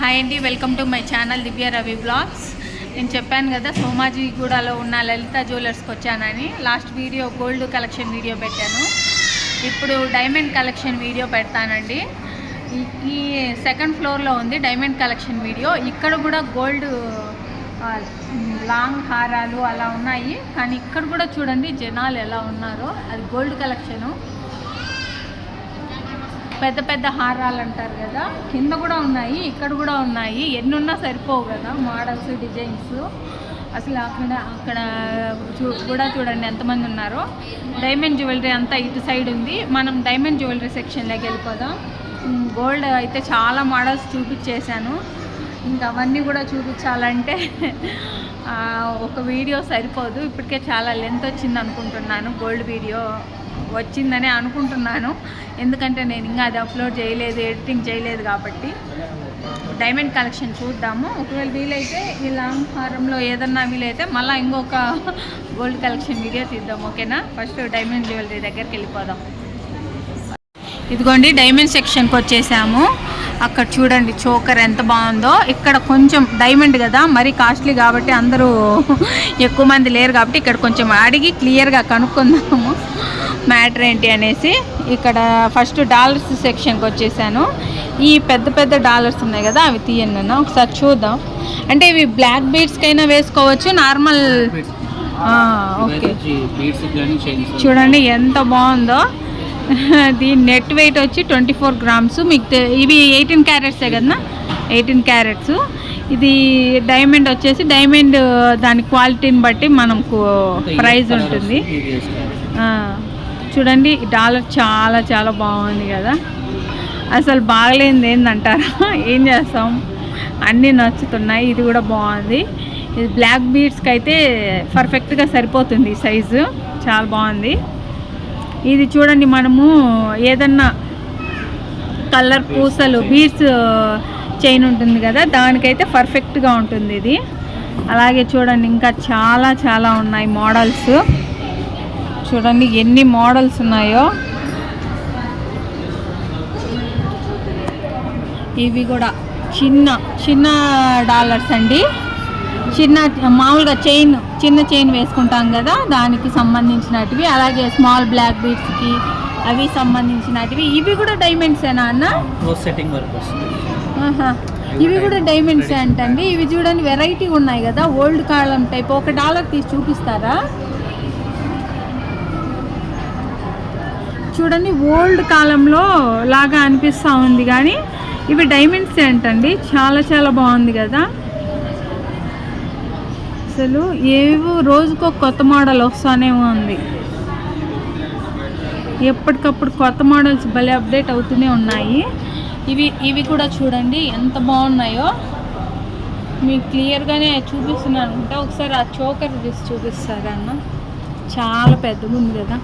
Hi అండి welcome to my channel Divya Ravi blogs నేను చెప్పాను కదా సోమాజిగూడలో ఉన్న లలిత జ్యువెలర్స్కి వచ్చానని. Last video gold collection video పెట్టాను. ఇప్పుడు డైమండ్ కలెక్షన్ వీడియో పెడతానండి. ఈ- సెకండ్ ఫ్లోర్లో ఉంది డైమండ్ కలెక్షన్ వీడియో ఇక్కడ కూడా గోల్డ్ లాంగ్ హారాలు అలా ఉన్నాయి. కానీ ఇక్కడ కూడా చూడండి జనాలు ఎలా ఉన్నారో. అది గోల్డ్ కలెక్షను పెద్ద పెద్ద హారాలు అంటారు కదా కింద కూడా ఉన్నాయి ఇక్కడ కూడా ఉన్నాయి ఎన్ని ఉన్నా సరిపోవు కదా మోడల్స్ డిజైన్స్ అసలు అక్కడ అక్కడ చూ కూడా చూడండి ఎంతమంది ఉన్నారో. డైమండ్ జ్యువెలరీ అంతా ఇటు సైడ్ ఉంది. మనం డైమండ్ జ్యువెలరీ సెక్షన్లోకి వెళ్ళిపోదాం. గోల్డ్ అయితే చాలా మోడల్స్ చూపించేశాను. ఇంకా అవన్నీ కూడా చూపించాలంటే ఒక వీడియో సరిపోదు. ఇప్పటికే చాలా లెంత్ వచ్చింది అనుకుంటున్నాను గోల్డ్ వీడియో వచ్చిందని అనుకుంటున్నాను. ఎందుకంటే నేను ఇంకా అది అప్లోడ్ చేయలేదు ఎడిటింగ్ చేయలేదు కాబట్టి. డైమండ్ కలెక్షన్ చూద్దాము. ఒకవేళ వీలైతే ఈ లాంగ్ హారంలో ఏదన్నా వీలైతే మళ్ళీ ఇంకొక గోల్డ్ కలెక్షన్ వీడియో తీద్దాం ఓకేనా? ఫస్ట్ డైమండ్ జ్యువెలరీ దగ్గరికి వెళ్ళిపోదాం. ఇదిగోండి డైమండ్ సెక్షన్కి వచ్చేసాము. అక్కడ చూడండి చోకర్ ఎంత బాగుందో. ఇక్కడ కొంచెం డైమండ్ కదా మరీ కాస్ట్లీ కాబట్టి అందరూ ఎక్కువ మంది లేరు కాబట్టి ఇక్కడ కొంచెం అడిగి క్లియర్గా కనుక్కుందాము. మ్యాటర్ ఏంటి అనేసి ఇక్కడ ఫస్ట్ డాలర్స్ సెక్షన్కి వచ్చేసాను. ఈ పెద్ద పెద్ద డాలర్స్ ఉన్నాయి కదా అవి తీయండి. అన్న ఒకసారి చూద్దాం. అంటే ఇవి బ్లాక్ బీడ్స్కైనా వేసుకోవచ్చు నార్మల్ ఓకే. చూడండి ఎంత బాగుందో. దీని నెట్ వెయిట్ వచ్చి ట్వంటీ ఫోర్ గ్రామ్స్. మీకు ఇవి ఎయిటీన్ క్యారెట్సే కదా ఎయిటీన్ క్యారెట్స్. ఇది డైమండ్ వచ్చేసి డైమండ్ దాని క్వాలిటీని బట్టి మనకు ప్రైస్ ఉంటుంది. చూడండి డాలర్ చాలా చాలా బాగుంది కదా. అసలు బాగలేనిది ఏందంటారా? ఏం చేస్తాం? అన్నీ నచ్చుతున్నాయి ఇది కూడా బాగుంది. ఇది బ్లాక్ బీడ్స్కి అయితే పర్ఫెక్ట్గా సరిపోతుంది సైజు. చాలా బాగుంది. ఇది చూడండి మనము ఏదన్నా కలర్ పూసలు బీడ్స్ చైన్ ఉంటుంది కదా దానికైతే పర్ఫెక్ట్గా ఉంటుంది ఇది. అలాగే చూడండి ఇంకా చాలా చాలా ఉన్నాయి మోడల్స్. చూడండి ఎన్ని మోడల్స్ ఉన్నాయో. ఇవి కూడా చిన్న చిన్న డాలర్స్ అండి. చిన్న మామూలుగా చైన్ చిన్న చైన్ వేసుకుంటాం కదా దానికి సంబంధించినటివి. అలాగే స్మాల్ బ్లాక్ బీడ్స్కి అవి సంబంధించినటివి. ఇవి కూడా డైమండ్సేనా అన్న? Setting work. ఇవి కూడా డైమండ్సే అంటండి. ఇవి చూడండి వెరైటీ ఉన్నాయి కదా ఓల్డ్ కాలం టైప్. ఒక డాలర్ తీసి చూపిస్తారా? చూడండి ఓల్డ్ కాలంలో లాగా అనిపిస్తూ ఉంది కానీ ఇవి డైమండ్స్ ఏంటండి? చాలా చాలా బాగుంది కదా? అసలు ఏవో రోజుకో కొత్త మోడల్ వస్తూనే ఉంది. ఎప్పటికప్పుడు కొత్త మోడల్స్ భలే అప్డేట్ అవుతూనే ఉన్నాయి. ఇవి ఇవి కూడా చూడండి ఎంత బాగున్నాయో. మీకు క్లియర్గానే చూపిస్తున్నాను. అనుకుంటా ఒకసారి ఆ చోకర్ తీసి చూపిస్తారన్న చాలా పెద్దగా ఉంది కదా?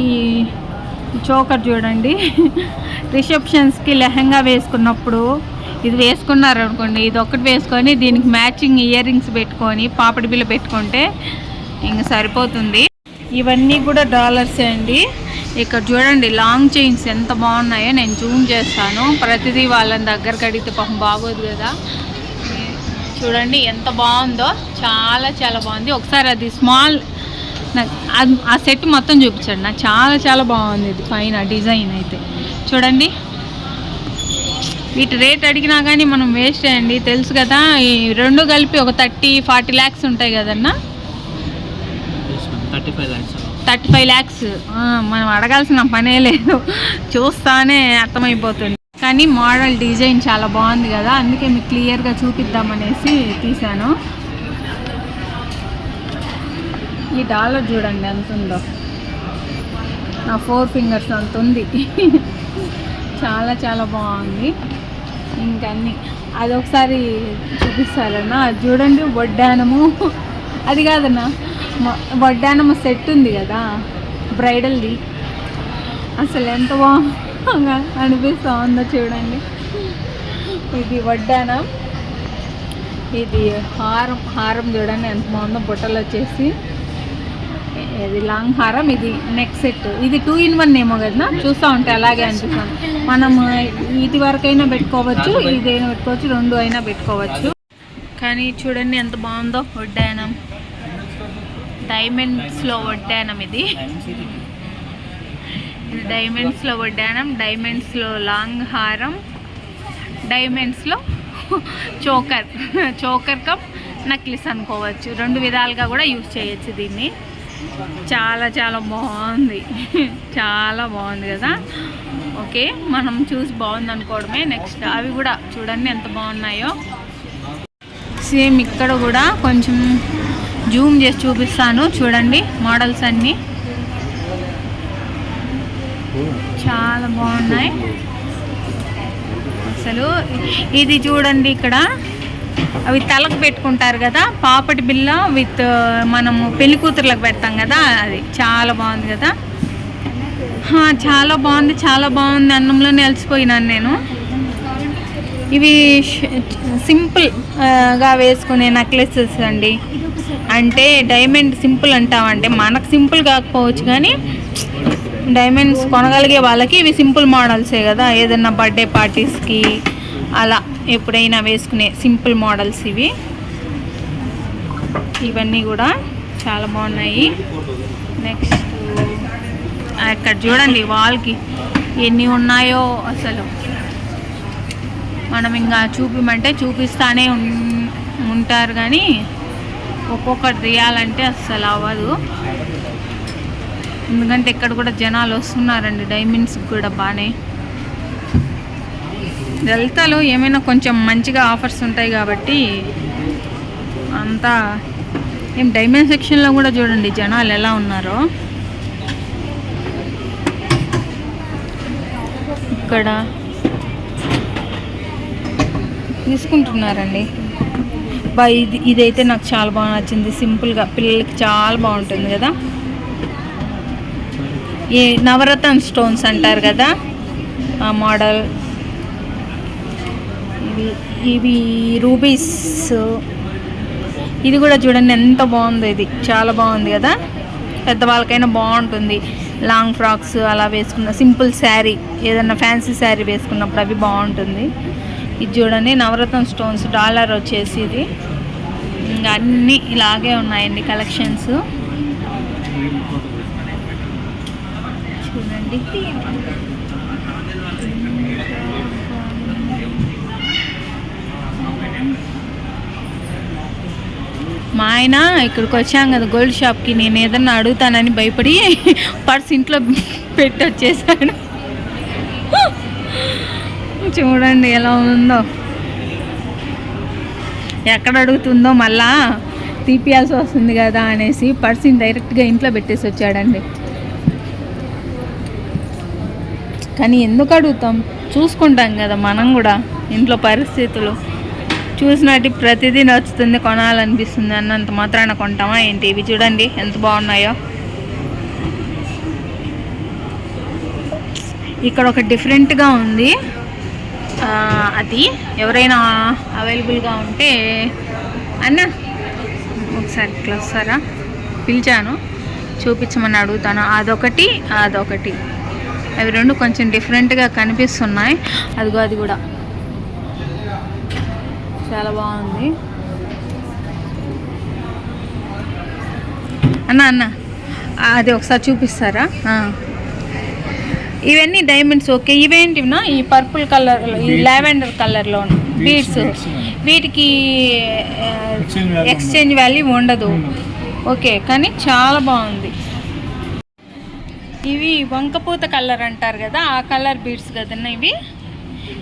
ఈ చోకర్ చూడండి. రిసెప్షన్స్కి లెహంగా వేసుకున్నప్పుడు ఇది వేసుకున్నారు అనుకోండి ఇది ఒకటి వేసుకొని దీనికి మ్యాచింగ్ ఇయర్ రింగ్స్ పెట్టుకొని పాపడి బిల్ల పెట్టుకుంటే ఇంక సరిపోతుంది. ఇవన్నీ కూడా డాలర్సే అండి. ఇక్కడ చూడండి లాంగ్ చైన్స్ ఎంత బాగున్నాయో నేను జూమ్ చేస్తాను. ప్రతిదీ వాళ్ళని దగ్గరకు అడిగితే పాపం బాగోదు కదా. చూడండి ఎంత బాగుందో చాలా చాలా బాగుంది. ఒకసారి అది స్మాల్ నాకు ఆ సెట్ మొత్తం చూపించండి. నాకు చాలా చాలా బాగుంది ఇది పైన డిజైన్ అయితే. చూడండి. వీటి రేట్ అడిగినా కానీ మనం వేస్ట్ అండి తెలుసు కదా ఈ రెండు కలిపి ఒక థర్టీ ఫార్టీ ల్యాక్స్ ఉంటాయి కదన్నా? Thirty five lakhs thirty five lakhs మనం అడగాల్సిన పనే లేదు. చూస్తానే అర్థమైపోతుంది. కానీ మోడల్ డిజైన్ చాలా బాగుంది కదా అందుకే మీకు క్లియర్గా చూపిద్దామనేసి తీశాను. ఈ డాలర్ చూడండి ఎంత ఉందో. నా ఫోర్ ఫింగర్స్ అంత ఉంది. చాలా చాలా బాగుంది. ఇంకన్నీ. అది ఒకసారి చూపిస్తారన్నా. అది చూడండి వడ్డానము. అది కాదన్నా. వడ్డానము సెట్ ఉంది కదా. బ్రైడల్ది. అసలు ఎంత బాగా అనిపిస్తూ ఉందో చూడండి. ఇది వడ్డానం. ఇది హారం. హారం చూడండి ఎంత బాగుందో. బుట్టలు వచ్చేసి. ఇది లాంగ్ హారం ఇది నెక్ సెట్ ఇది టూ ఇన్ వన్ ఏమో కదా? చూస్తూ ఉంటే అలాగే అనిపిస్తుంది. మనం ఇది వరకైనా పెట్టుకోవచ్చు ఇదైనా పెట్టుకోవచ్చు రెండు అయినా పెట్టుకోవచ్చు. కానీ చూడండి ఎంత బాగుందో వడ్డానం డైమండ్స్లో వడ్డానం ఇది. ఇది డైమండ్స్లో వడ్డానం డైమండ్స్లో లాంగ్ హారం డైమండ్స్లో చోకర్. చోకర్ కప్ నక్లిస్ అనుకోవచ్చు. రెండు విధాలుగా కూడా యూజ్ చేయొచ్చు దీన్ని. చాలా చాలా బాగుంది. చాలా బాగుంది కదా? ఓకే మనం చూసి బాగుంది అనుకోవడమే నెక్స్ట్. అవి కూడా చూడండి ఎంత బాగున్నాయో. సేమ్ ఇక్కడ కూడా కొంచెం జూమ్ చేసి చూపిస్తాను. చూడండి మోడల్స్ అన్నీ. చాలా బాగున్నాయి. అసలు ఇది చూడండి ఇక్కడ. అవి తలకు పెట్టుకుంటారు కదా పాపటి బిల్ల విత్ మనము పెళ్ళి కూతుర్లకు పెడతాం కదా అది చాలా బాగుంది కదా. చాలా బాగుంది చాలా బాగుంది అన్నంలో నిలిచిపోయినాను నేను. ఇవి సింపుల్గా వేసుకునే నెక్లెసెస్ అండి. అంటే డైమండ్ సింపుల్ అంటామంటే మనకు సింపుల్ కాకపోవచ్చు కానీ డైమండ్స్ కొనగలిగే వాళ్ళకి ఇవి సింపుల్ మోడల్సే కదా. ఏదైనా బర్త్డే పార్టీస్కి అలా ఎప్పుడైనా వేసుకునే సింపుల్ మోడల్స్ ఇవి. ఇవన్నీ కూడా చాలా బాగున్నాయి. నెక్స్ట్ అక్కడ చూడండి వాల్కి ఎన్ని ఉన్నాయో అసలు. మనం ఇంకా చూపిమంటే చూపిస్తానే ఉంటారు కానీ ఒక్కొక్కటి తీయాలంటే అస్సలు అవ్వదు. ఎందుకంటే ఇక్కడ కూడా జనాలు వస్తున్నారండి డైమండ్స్ కూడా బాగానే. లలితలో ఏమైనా కొంచెం మంచిగా ఆఫర్స్ ఉంటాయి కాబట్టి అంతా ఏం డైమండ్ సెక్షన్లో కూడా చూడండి జనాలు ఎలా ఉన్నారో. ఇక్కడ తీసుకుంటున్నారండి. బా ఇది ఇదైతే నాకు చాలా బాగా నచ్చింది. సింపుల్గా పిల్లలకి చాలా బాగుంటుంది కదా. ఈ నవరత్న స్టోన్స్ అంటారు కదా. ఆ మోడల్. ఇవి రూబీస్. ఇది కూడా చూడండి ఎంత బాగుంది ఇది. చాలా బాగుంది కదా. పెద్దవాళ్ళకైనా బాగుంటుంది. లాంగ్ ఫ్రాక్స్ అలా వేసుకున్న సింపుల్ శారీ ఏదన్నా ఫ్యాన్సీ శారీ వేసుకున్నప్పుడు అవి బాగుంటుంది. ఇది చూడండి నవరత్న స్టోన్స్ డాలర్ వచ్చేసి ఇది. అన్నీ ఇలాగే ఉన్నాయండి కలెక్షన్స్ చూడండి. ఆయన ఇక్కడికి వచ్చాం కదా గోల్డ్ షాప్కి. నేను ఏదన్నా అడుగుతానని భయపడి పర్స్ ఇంట్లో పెట్టి వచ్చేసాడు చూడండి ఎలా ఉందో. ఎక్కడ అడుగుతుందో మళ్ళా తీపియాల్సి వస్తుంది కదా అనేసి పర్సిని డైరెక్ట్గా ఇంట్లో పెట్టేసి వచ్చాడండి. కానీ ఎందుకు అడుగుతాం? చూసుకుంటాం కదా మనం కూడా ఇంట్లో పరిస్థితులు. చూసినట్టు ప్రతిదీ నచ్చుతుంది కొనాలనిపిస్తుంది అన్నంత మాత్రాన కొంటామా ఏంటి? ఇవి చూడండి ఎంత బాగున్నాయో. ఇక్కడ ఒక డిఫరెంట్గా ఉంది. అది ఎవరైనా అవైలబుల్గా ఉంటే అన్న ఒకసారి ఇట్లా వస్తారా పిలిచాను చూపించమని అడుగుతాను. అదొకటి అదొకటి. అవి రెండు కొంచెం డిఫరెంట్గా కనిపిస్తున్నాయి. అదిగో అది కూడా. చాలా బాగుంది. అన్న అన్న. అది ఒకసారి చూపిస్తారా. ఇవన్నీ డైమండ్స్ ఓకే ఇవేంటివినా? ఈ పర్పుల్ కలర్ ఈ లావెండర్ కలర్లో బీడ్స్ వీటికి ఎక్స్చేంజ్ వాల్యూ ఉండదు. ఓకే కానీ చాలా బాగుంది. ఇవి వంకపోత కలర్ అంటారు కదా ఆ కలర్ బీడ్స్ కదన్నా ఇవి?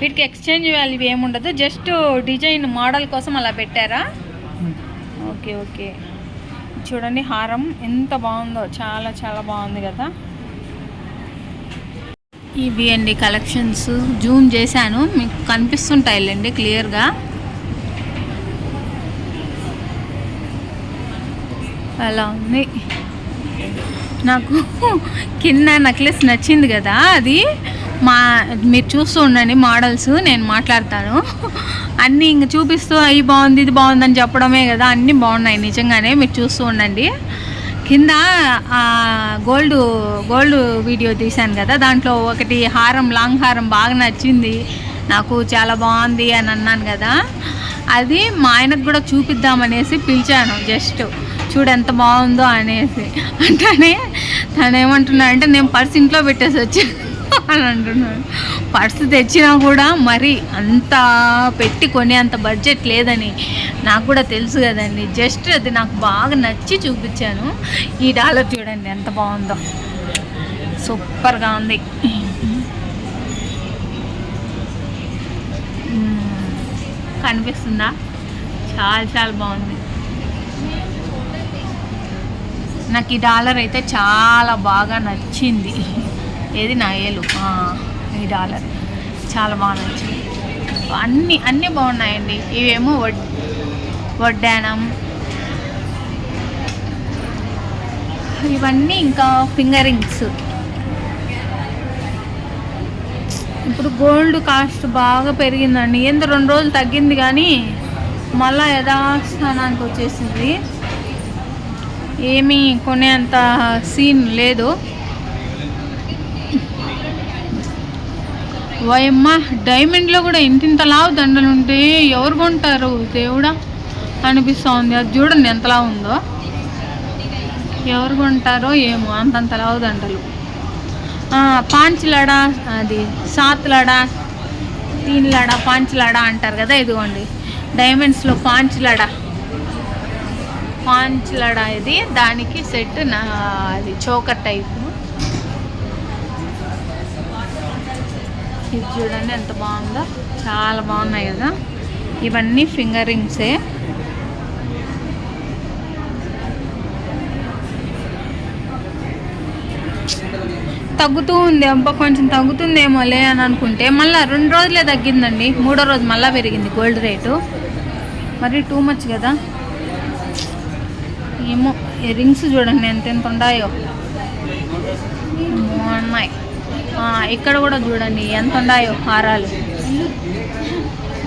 వీటికి ఎక్స్చేంజ్ వాల్యూ ఏముండదు. జస్ట్ డిజైన్ మోడల్ కోసం అలా పెట్టారా? Okay okay. చూడండి హారం ఎంత బాగుందో. చాలా చాలా బాగుంది కదా. ఇవి అండి కలెక్షన్స్ జూమ్ చేశాను. మీకు కనిపిస్తుంటాయిలేండి క్లియర్గా. అలా ఉంది. నాకు కింద నెక్లెస్ నచ్చింది కదా అది. మా మీరు చూస్తూ ఉండండి మోడల్స్ నేను మాట్లాడతాను. అన్నీ ఇంక చూపిస్తూ అవి బాగుంది ఇది బాగుందని చెప్పడమే కదా అన్నీ బాగున్నాయి నిజంగానే మీరు చూస్తూ ఉండండి. కింద గోల్డ్ గోల్డ్ వీడియో తీశాను కదా దాంట్లో ఒకటి హారం లాంగ్ హారం బాగా నచ్చింది. నాకు చాలా బాగుంది అని అన్నాను కదా. అది మా ఆయనకు కూడా చూపిద్దామనేసి పిలిచాను జస్ట్ చూడు ఎంత బాగుందో అనేసి. అంటేనే తను ఏమంటున్నాడు అంటే నేను పర్స్ ఇంట్లో పెట్టేసి వచ్చాను. అని అంటున్నాడు. పర్స్ తెచ్చినా కూడా మరి అంత పెట్టి కొనే అంత బడ్జెట్ లేదని నాకు కూడా తెలుసు కదండి. జస్ట్ అది నాకు బాగా నచ్చి చూపించాను. ఈ డాలర్ చూడండి ఎంత బాగుందో. సూపర్గా ఉంది. కనిపిస్తుందా? చాలా చాలా బాగుంది. నాకు ఈ డాలర్ అయితే చాలా బాగా నచ్చింది. ఏది నా ఏలు? ఈ డాలర్. చాలా బాగా నచ్చింది అన్నీ అన్నీ బాగున్నాయండి. ఇవేమో వడ్ వడ్డానం ఇవన్నీ ఇంకా ఫింగరింగ్స్ ఇప్పుడు గోల్డ్ కాస్ట్ బాగా పెరిగిందండి. ఎంత రెండు రోజులు తగ్గింది కానీ మళ్ళా యథాస్థానానికి వచ్చేసింది. ఏమీ కొనేంత సీన్ లేదు. వయమ్మ డైమండ్లో కూడా ఇంతింత లావు దండలు ఉంటే ఎవరు కొంటారు? దేవుడా అనిపిస్తోంది. అది చూడండి ఎంతలా ఉందో. ఎవరు కొంటారో ఏమో అంతంత లావు దండలు. ఆ, అది సాత్లడ తీన్లడ పాంచ్లడ అంటారు కదా ఇదిగోండి. డైమండ్స్లో పాంచ్లడ. పాంచ్లడ ఇది దానికి సెట్ నా అది చోకర్ టైప్ ఇది చూడండి ఎంత బాగుందో. చాలా బాగున్నాయి కదా. ఇవన్నీ ఫింగర్ రింగ్సే తగ్గుతూ ఉంది అబ్బా కొంచెం తగ్గుతుందేమోలే అని అనుకుంటే మళ్ళీ రెండు రోజులే తగ్గిందండి. మూడో రోజు మళ్ళీ పెరిగింది గోల్డ్ రేటు మరి టూ మచ్ కదా. ఏమో రింగ్స్ చూడండి ఎంత ఎంత ఉన్నాయో. బాగున్నాయి ఇక్కడ కూడా చూడండి ఎంత ఉన్నాయో హారాలు.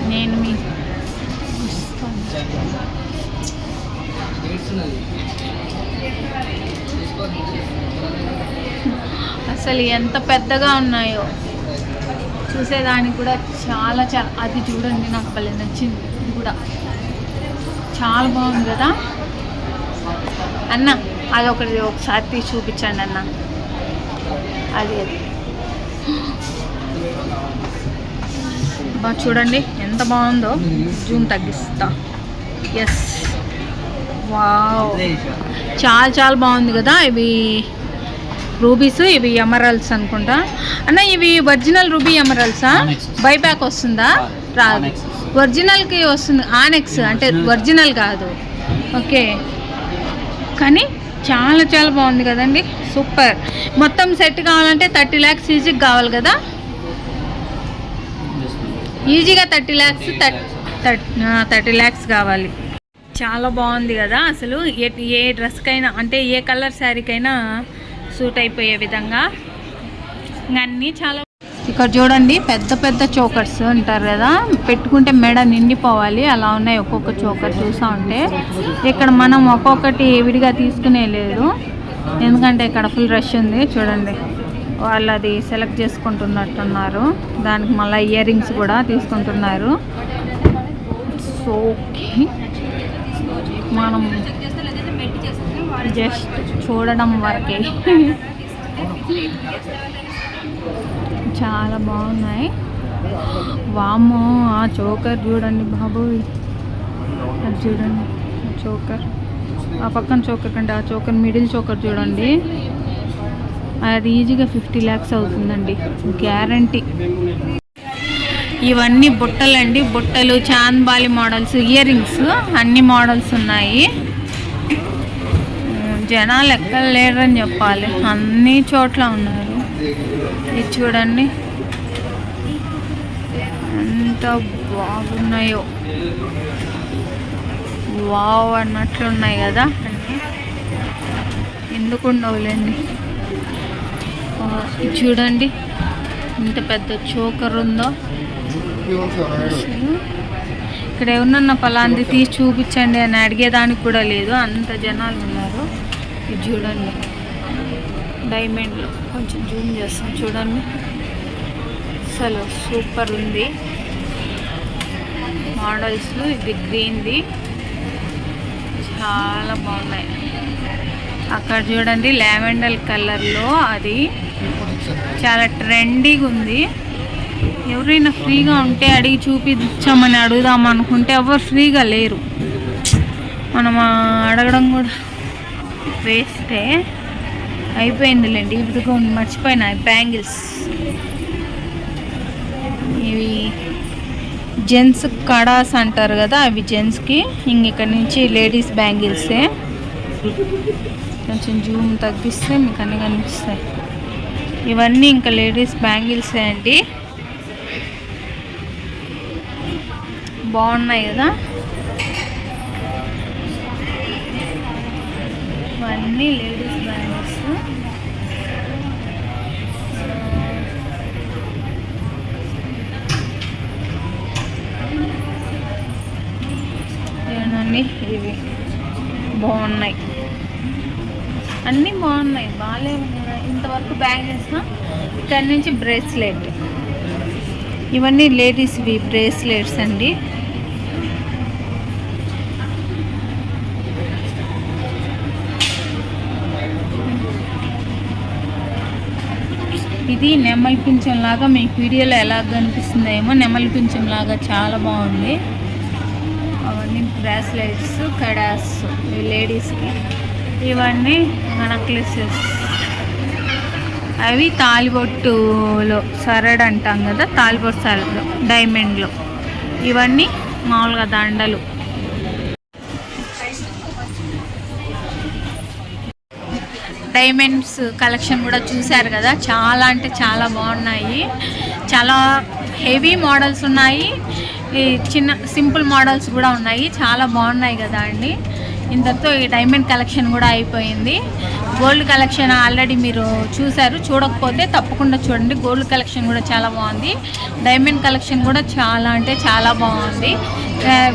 నేను మీ అసలు ఎంత పెద్దగా ఉన్నాయో. చూసేదానికి కూడా చాలా చాలా అది చూడండి నాకు భలే నచ్చింది. ఇది కూడా. చాలా బాగుంది కదా? అన్న అది ఒకటి ఒకసారి తీసి చూపించండి అన్న. అది అది. బా చూడండి ఎంత బాగుందో. జూమ్ తగ్గిస్తా. ఎస్ వావ్ చాలా చాలా బాగుంది కదా ఇవి రూబీస్ ఇవి ఎమరల్స్ అనుకుంటా. అన్న ఇవి ఒరిజినల్ రూబీ ఎమరల్సా. బైబ్యాక్ వస్తుందా? రాదు. ఒరిజినల్కి వస్తుంది. ఆనెక్స్ అంటే ఒరిజినల్ కాదు. ఓకే. కానీ చాలా చాలా బాగుంది కదండి. సూపర్. మొత్తం సెట్ కావాలంటే థర్టీ ల్యాక్స్ ఈజీగా కావాలి కదా? ఈజీగా థర్టీ ల్యాక్స్ థర్టీ ల్యాక్స్ కావాలి. చాలా బాగుంది కదా అసలు. ఏ ఏ డ్రెస్కైనా అంటే ఏ కలర్ శారీకైనా సూట్ అయిపోయే విధంగా. ఇంకా అన్నీ చాలా ఇక్కడ చూడండి పెద్ద పెద్ద చోకర్స్ అంటారు కదా. పెట్టుకుంటే మెడ నిండిపోవాలి. అలా ఉన్నాయి ఒక్కొక్క చోకర్ చూసా ఉంటే. ఇక్కడ మనం ఒక్కొక్కటి విడిగా తీసుకునే లేదు. ఎందుకంటే ఇక్కడ ఫుల్ రష్ ఉంది చూడండి. వాళ్ళు అది సెలెక్ట్ చేసుకుంటున్నట్టున్నారు. దానికి మళ్ళీ ఇయర్ రింగ్స్ కూడా తీసుకుంటున్నారు. సో ఓకే మనం జస్ట్ చూడడం వరకే. చాలా బాగున్నాయి. వామ్మో ఆ చోకర్ చూడండి బాబు అది చూడండి చోకర్ ఆ పక్కన చోకర్ కంటే ఆ చోకర్ మిడిల్ చోకర్ చూడండి. అది ఈజీగా ఫిఫ్టీ ల్యాక్స్ అవుతుందండి. గ్యారంటీ. ఇవన్నీ బుట్టలండి. బుట్టలు చాంద్బాలి మోడల్స్ ఇయర్ రింగ్స్ అన్ని మోడల్స్ ఉన్నాయి. జనాలు ఎక్కడ లేరని చెప్పాలి. అన్ని చోట్ల ఉన్నారు. ఇది చూడండి. ఎంత బాగున్నాయో. వావ్ అన్నట్లు ఉన్నాయి కదా. అన్నీ ఎందుకు ఉండవులేండి ఇది చూడండి ఇంత పెద్ద చోకర్ ఉందో. ఇక్కడ ఎవరన్నా పలాంది తీసి చూపించండి అని అడిగేదానికి కూడా లేదు. అంత జనాలు ఉన్నారు. ఇది చూడండి. డైమండ్లో కొంచెం జూమ్ చేస్తాం చూడండి. అసలు సూపర్ ఉంది. మోడల్స్లో ఇది గ్రీన్ది. చాలా బాగున్నాయి. అక్కడ చూడండి లావెండర్ కలర్లో అది చాలా ట్రెండీగా ఉంది. ఎవరైనా ఫ్రీగా ఉంటే అడిగి చూపించామని అడుగుదాం అనుకుంటే ఎవరు ఫ్రీగా లేరు. మనం అడగడం కూడా వేస్తే అయిపోయిందిలేండి ఇదిగో మర్చిపోయినా బ్యాంగిల్స్. జెంట్స్ కడాస్ అంటారు కదా అవి జెంట్స్కి. ఇంక ఇక్కడ నుంచి లేడీస్ బ్యాంగిల్సే. కొంచెం జూమ్ తగ్గిస్తే మీకు అన్నీ కనిపిస్తాయి. ఇవన్నీ ఇంకా లేడీస్ బ్యాంగిల్సే అండి. బాగున్నాయి కదా? ఇవన్నీ లేడీస్ బ్యాంగిల్స్. ఏనండి ఇవి బాగున్నాయి. అన్నీ బాగున్నాయి. బాగాలేవు ఇంతవరకు బ్యాంగిల్స్ ఇక్కడ నుంచి బ్రేస్లెట్. ఇవన్నీ లేడీస్వి బ్రేస్లెట్స్ అండి. ఇది నెమ్మలి పింఛం లాగా మీకు వీడియోలో ఎలా కనిపిస్తుందేమో. నెమలి పింఛం లాగా చాలా బాగుంది. బ్రాస్లెట్స్ కడాస్ లేడీస్కి. ఇవన్నీ నెక్లెసెస్ అవి తాలిబొట్టులో సరడ్ అంటాం కదా తాలిబొట్టు సరడ్ డైమండ్లో. ఇవన్నీ మామూలుగా దండలు. డైమండ్స్ కలెక్షన్ కూడా చూశారు కదా చాలా అంటే చాలా బాగున్నాయి. చాలా హెవీ మోడల్స్ ఉన్నాయి. ఈ చిన్న సింపుల్ మోడల్స్ కూడా ఉన్నాయి. చాలా బాగున్నాయి కదా అండి. ఇంతతో ఈ డైమండ్ కలెక్షన్ కూడా అయిపోయింది. గోల్డ్ కలెక్షన్ ఆల్రెడీ మీరు చూశారు. చూడకపోతే తప్పకుండా చూడండి. గోల్డ్ కలెక్షన్ కూడా చాలా బాగుంది. డైమండ్ కలెక్షన్ కూడా చాలా అంటే చాలా బాగుంది.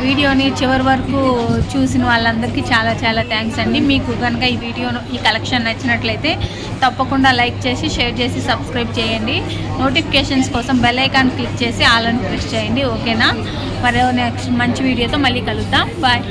వీడియోని చివరి వరకు చూసిన వాళ్ళందరికీ చాలా చాలా థ్యాంక్స్ అండి. మీకు కనుక ఈ వీడియో ఈ కలెక్షన్ నచ్చినట్లయితే తప్పకుండా లైక్ చేసి షేర్ చేసి సబ్స్క్రైబ్ చేయండి. నోటిఫికేషన్స్ కోసం బెల్ ఐకాన్ క్లిక్ చేసి ఆల్ అని ప్రెస్ చేయండి. ఓకేనా మరో నెక్స్ట్ మంచి వీడియోతో మళ్ళీ కలుద్దాం. బాయ్